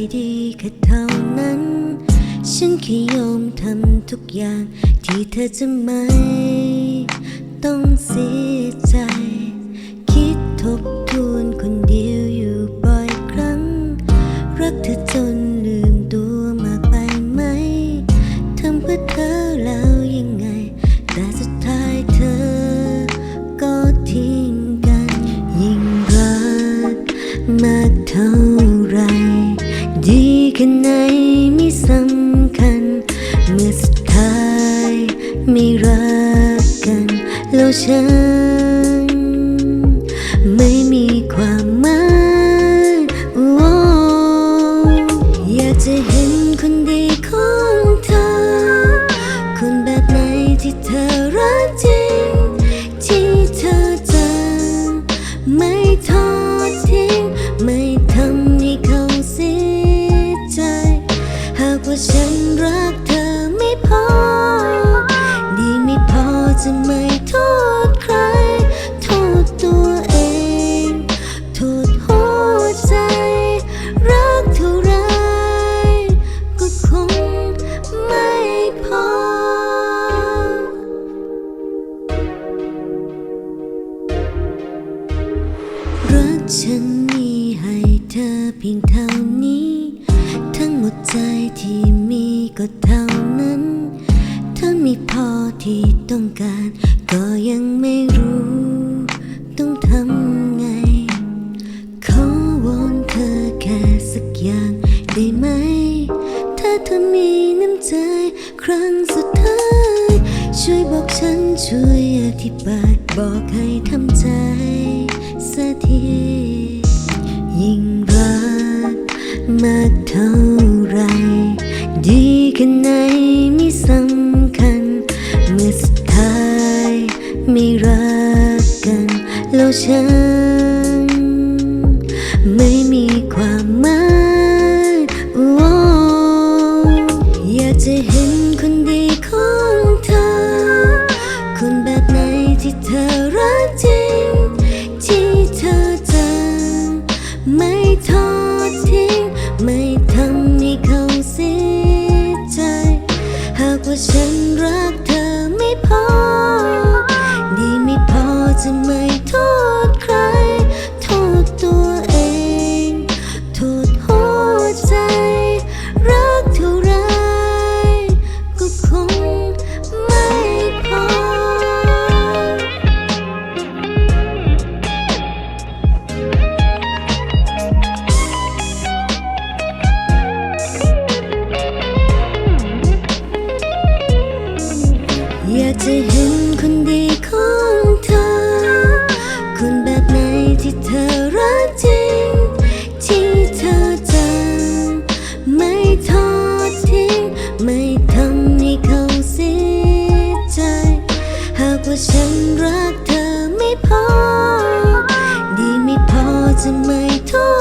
แค่เท่านั้น ฉันแค่ยอมทำทุกอย่างที่เธอจะไม่ ต้องเสียใจ คิดทบทวนคนเดียวอยู่บ่อยครั้ง รักเธอจนลืมตัวมากไปไหมทำเพื่อเธอแล้วยังไง แต่สุดท้ายเธอก็ทิ้งกันยิ่งรักมากเท่า กัน แล้วฉัน ไม่มีความหมายโอ้อยากจะเห็น ฉันมีให้เธอเพียงเท่านี้ ทั้งหมดใจที่มีก็เท่านั้น ถ้าไม่พอที่ต้องการ ก็ยังไม่รู้ ต้องทำไง ขอวอนเธอแค่สักอย่างได้ไหม ถ้าเธอมีน้ำใจครั้งสุดท้าย ช่วยบอกฉันช่วยอธิบายบอกให้ทำใจ ยิ่งรักมากเท่าไร ดีแค่ไหนไม่สำคัญ เมื่อสุดท้ายไม่รักกัน แล้วฉัน ไม่มีความหมายออยากจะเห็นากจะเห็นคนดีของเธอ คนแบบไหนที่เธอรักจริง ที่เธอจำไม่ทอดทิ้ง ไม่ทำให้เขาเสียใจ หากว่าฉันรักเธอไม่พอ ดีไม่พอจะไม่โทอ